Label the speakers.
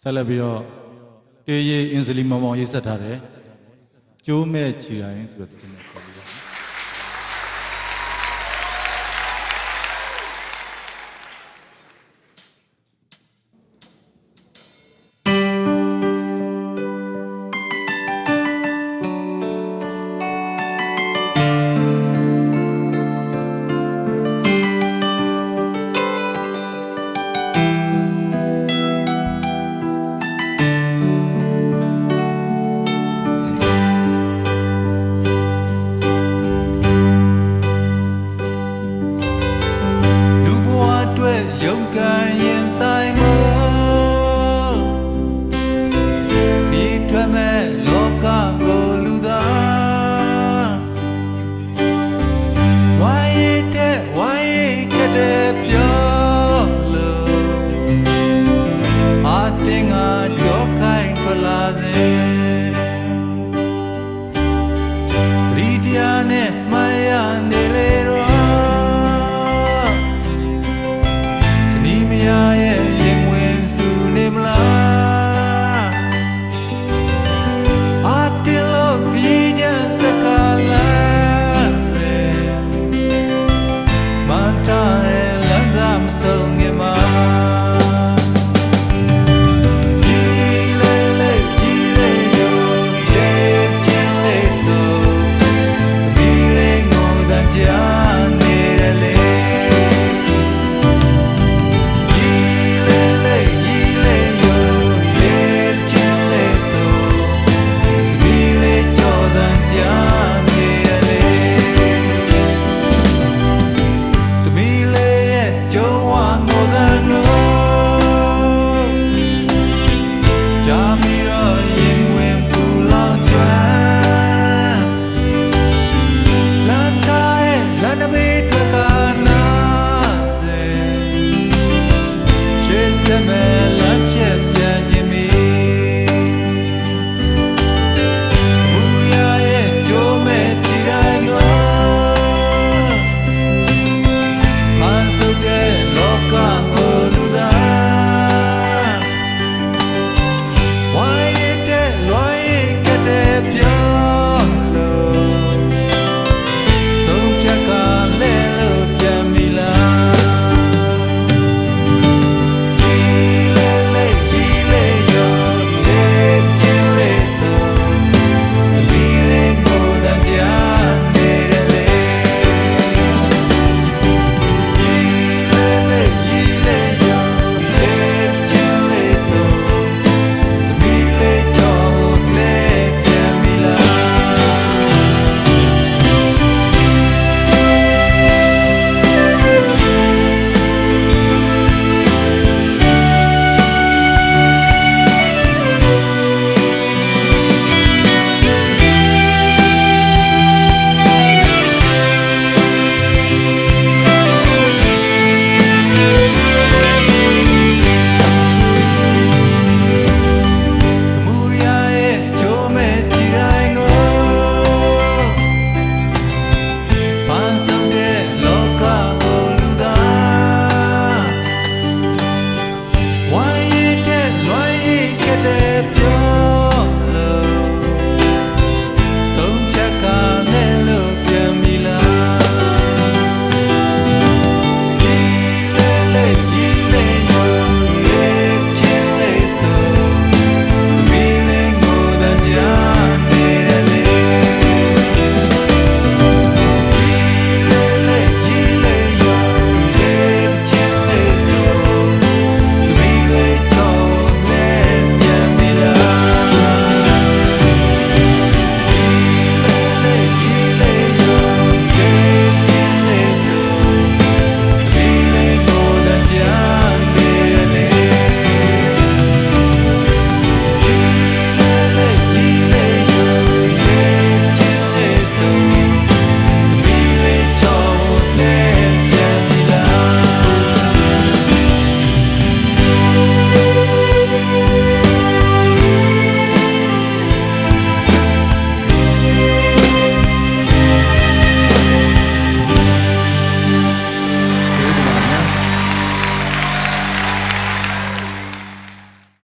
Speaker 1: ဆက်လက်ပြီးတော့တေးရီအင်စလီမောင်မောင်ရေးဆက်ထားတယ်ကျိုးမဲ့ချီတိုင်းဆိုတဲ့တင်နဲ့ခေါ်ပြီးတော့
Speaker 2: Hallelujah,